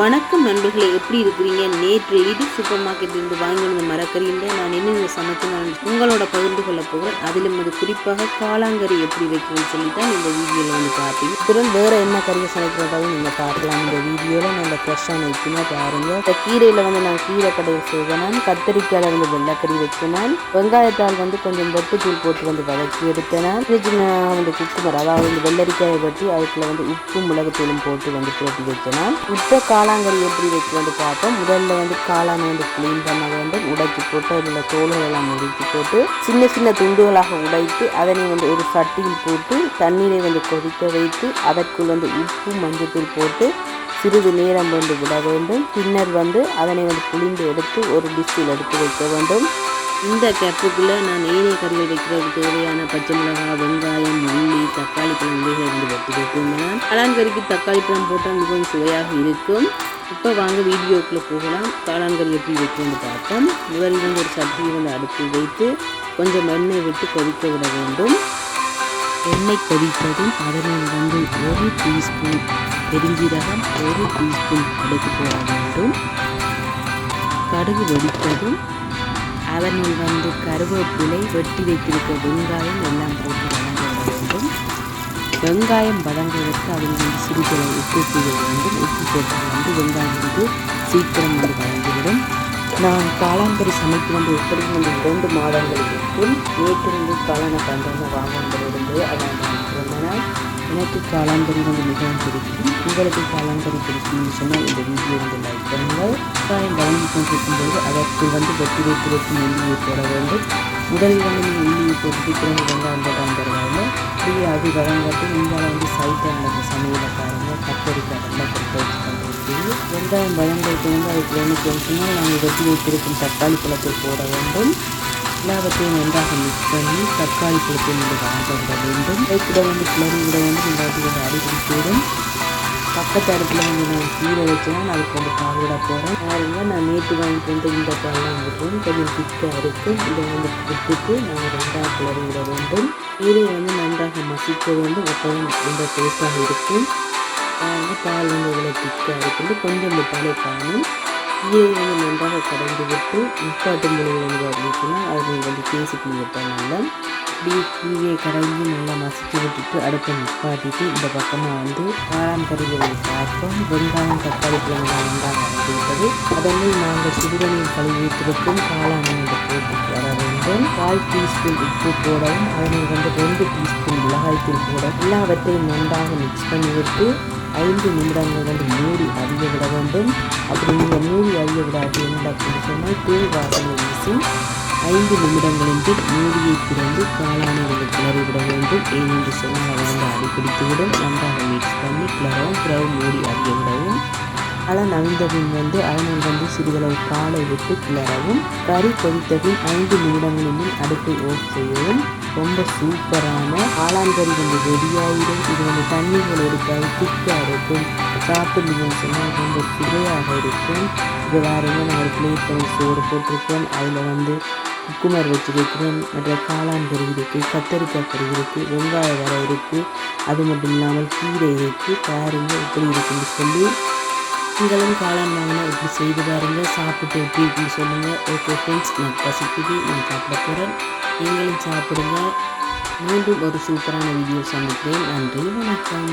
வணக்கம் நண்பர்களே எப்படி இருக்கிறீங்க? நேற்று இது சூப்பர் மார்க்கெட்லேருந்து வாங்கி வந்த மரக்கறியில் நான் என்னென்ன சமைச்சு நான் உங்களோட பகிர்ந்து கொள்ள போகிறேன். அதிலும் அது குறிப்பாக காளாங்கறி எப்படி வைக்கணும்னு சொல்லி தான் இந்த வீடியோவில் வந்து பார்ப்பீங்க. இத்துடன் வேறு என்ன கறியை சமைக்கிறதாவும் நீங்கள் பார்க்கலாம். இந்த வீடியோவில் நான் ஃப்ரெஷ்ஷான வைக்கணும் பாருங்க. இந்த கீரையில் வந்து நான் கீரை கடையை செய்வேன் கத்தரிக்காயில் வந்து வெள்ளைக்கறி வைக்கணும் வெங்காயத்தால் வந்து கொஞ்சம் வெட்டுத்தூள் போட்டு வந்து வதக்கி எடுத்தேன் சின்ன வந்து குக்குமர் அதாவது இந்த வெள்ளரிக்காயை வெட்டி அதுக்குள்ள வந்து உப்பு மிளகுத்தூளும் போட்டு வந்து போட்டு வைக்கணும் இப்போ காளாங்கறி எப்படி வைக்கலாம்னு பார்ப்போம் முதல்ல வந்து காளான் வந்து க்ளீன் பண்ண வேண்டும். உடைச்சி போட்டு அதில் தோல்கள் எல்லாம் முறித்து போட்டு சின்ன சின்ன துண்டுகளாக உடைத்து அதனை வந்து ஒரு சட்டியில் போட்டு தண்ணீரை வந்து கொதிக்க வைத்து அதற்குள் வந்து உப்பு மஞ்சத்தூள் போட்டு சிறிது நேரம் வந்து விட வேண்டும். பின்னர் வந்து அதனை வந்து புளிந்து எடுத்து ஒரு டிஷ்ஷில் எடுத்து வைக்க வேண்டும். இந்த கேப்புக்குள்ளே நான் ஏனைய கறிகள் வைக்கிறதுக்கு தேவையான பச்சை மிளகாய் வெங்காயம் உள்ளி தக்காளி பழம் இவைகளை வந்து வெட்டி காளான் கறிக்கு தக்காளி பழம் போட்டால் மிகவும் சுவையாக இருக்கும். இப்போ வாங்க வீடியோக்குள்ளே போகலாம். காளான் கறி எப்படி வைக்கணும்னு பார்ப்போம். முதலில் வந்து ஒரு சட்டியை வந்து அடுப்பில் வைத்து கொஞ்சம் எண்ணெய் விட்டு கொதிக்க விட வேண்டும். எண்ணெய் கொதித்ததும் அதனை வந்து ஒரு டீஸ்பூன் பெருஞ்சீரகம் ஒரு டீஸ்பூன் கடுகு போட வேண்டும். கடுகு வெடித்ததும் அதனில் வந்து கருவேப்பிலை வெட்டி வைத்திருக்க வெங்காயம் எல்லாம் போட்டு வதங்க வேண்டும். வெங்காயம் வதங்குவதற்கு அதில் வந்து சிறிதளவு உப்பு செய்ய வேண்டும். உப்பு போட்டால் வந்து வெங்காயம் வந்து சீக்கிரம் வந்து வதங்கிவிடும். நான் காளாங்கறி சமைத்து வந்து எப்படி வந்து இரண்டு மாதங்களுக்கு நேற்று வந்து காளான கண்டன வாங்கினதிலிருந்து அதை நான் சொன்னேன் எனக்கு காளாங்கறி வந்து மிகவும் பிடிக்கும். உங்களுக்கு காளாங்கறி பிடிக்கும்னு சொன்னால் இந்த வீடியோ வந்து லைக் பண்ணுங்கள் வெங்காயம் வதங்கி கொண்டிருக்கும்போது அதற்கு வந்து வெற்றி வைத்து வைத்து உள்ளியை போட வேண்டும். முதலில் வந்து நீங்கள் உள்ளியை போட்டு பிறகு வெங்காயம் போட்டால் பரவாயில்ல அது வதங்கட்டு நீங்கள் வந்து சைட்டாக நடந்த சமையலை பாருங்கள் கத்தரிக்காய் நல்லா கொடுத்து வச்சு வெங்காயம் வதங்கிறது வந்து அதுக்கு என்ன சொன்னால் நாங்கள் வெட்டி வைத்திருக்கும் தக்காளி பழத்தை போட வேண்டும். எல்லாவற்றையும் நன்றாக மிக்ஸ் பண்ணி தக்காளி பழத்தை நீங்கள் வதங்க வேண்டும். கூட வந்து கிளறி விட வந்து இல்லாட்டி வந்து அடிக்கடி போடும் பக்கத்து அடுப்பில் வந்து நான் கீரை வச்சேன்னா நான் அதுக்கு வந்து பால் விட போகிறேன் பாருங்க நான் நேற்று வாங்கிட்டு வந்து இந்த பால்லாம் விடுறோம் கொஞ்சம் திக்காக இருக்கும் இதை வந்து விட்டுட்டு நாங்கள் ரெண்டாக கிளறி விட வேண்டும். கீரை வந்து நன்றாக மசிக்க வேண்டும். அப்போ ரொம்ப டேஸ்ட்டாக இருக்கும். பாருங்க பால் வந்து இவ்வளோ திக்காக இருக்குது கொஞ்சம் பாலை காணும். கீரை வந்து நன்றாக கடைந்து விட்டு முப்பாட்டு மொழி வந்து அப்படின்னா வந்து பேசிட்டு விட்டால் நல்லா இப்படி கீரையை கடைஞ்சி நல்லா மசிச்சு விட்டுட்டு அடுப்பை நிப்பாட்டிட்டு இந்த பக்கமாக வந்து காளான் கறிகளை பார்ப்போம் வெங்காயம் தக்காளி பழங்கள் நன்றாக வளர்ந்து விட்டது நாங்கள் சுடுதண்ணீர் கழுவிட்டிருக்கும் காளான் வந்து போட்டு வர வேண்டும். கால் டீஸ்பூன் உப்பு போடவும் அதனை வந்து ரெண்டு டீஸ்பூன் மிளகாய்த்தூள் போட எல்லாவற்றையும் நன்றாக மிக்ஸ் பண்ணிவிட்டு ஐந்து நிமிடங்கள் வந்து மூடி அறிய விட வேண்டும். அப்படி நீங்கள் மூடி அறிய விடாது என்ன அப்படின்னு சொன்னால் தூள் வாசனை வீசி ஐந்து நிமிடங்களின் பின் மூடியை திறந்து காளானை வந்து கிளறி விட வேண்டும். ஏனென்று சொன்னால் வந்து அடிப்பிடித்துவிடும் நன்றாக மிக்ஸ் பண்ணி கிளறவும் பிறகு மூடி அறிய விடவும். காளான் அவிழ்ந்தபின் வந்து அதனில் வந்து சிறிதளவு காலை விட்டு கிளறவும். கறி கொதித்தபின் ஐந்து நிமிடங்களின் அடுப்பை ஓஃப் செய்யவும். ரொம்ப சூப்பரான காளான்கறி வந்து ரெடியாகிடும் இது வந்து தண்ணிகள் இருக்காது திக்காக இருக்கும். சாப்பிடுங்கன்னு சொன்னால் ரொம்ப சுவையாக இருக்கும். இது வேறு நான் ஒரு பிளேட் சோறு போட்டிருக்கேன். அதில் வந்து குக்குமர் வச்சுருக்கிறேன் மற்ற காளான் கறி இருக்குது கத்தரிக்காய் கறி இருக்குது வெங்காயம் வர இருக்குது அது மட்டும் இல்லாமல் கீரை இருக்குது பாருங்கள் எப்படி இருக்குன்னு சொல்லி. நீங்களும் காளான் வாங்கினா இப்படி செய்து பாருங்கள் சாப்பிட்டு எப்படி இருக்குன்னு சொல்லுங்கள் ஓகே ஃப்ரெண்ட்ஸ் நான் பசிக்குது. நான் சாப்பிட போகிறேன் நீங்களும் சாப்பிடுங்க. மீண்டும் ஒரு சூப்பரான வீடியோ சந்திக்கிறேன். நன்றி வணக்கம்.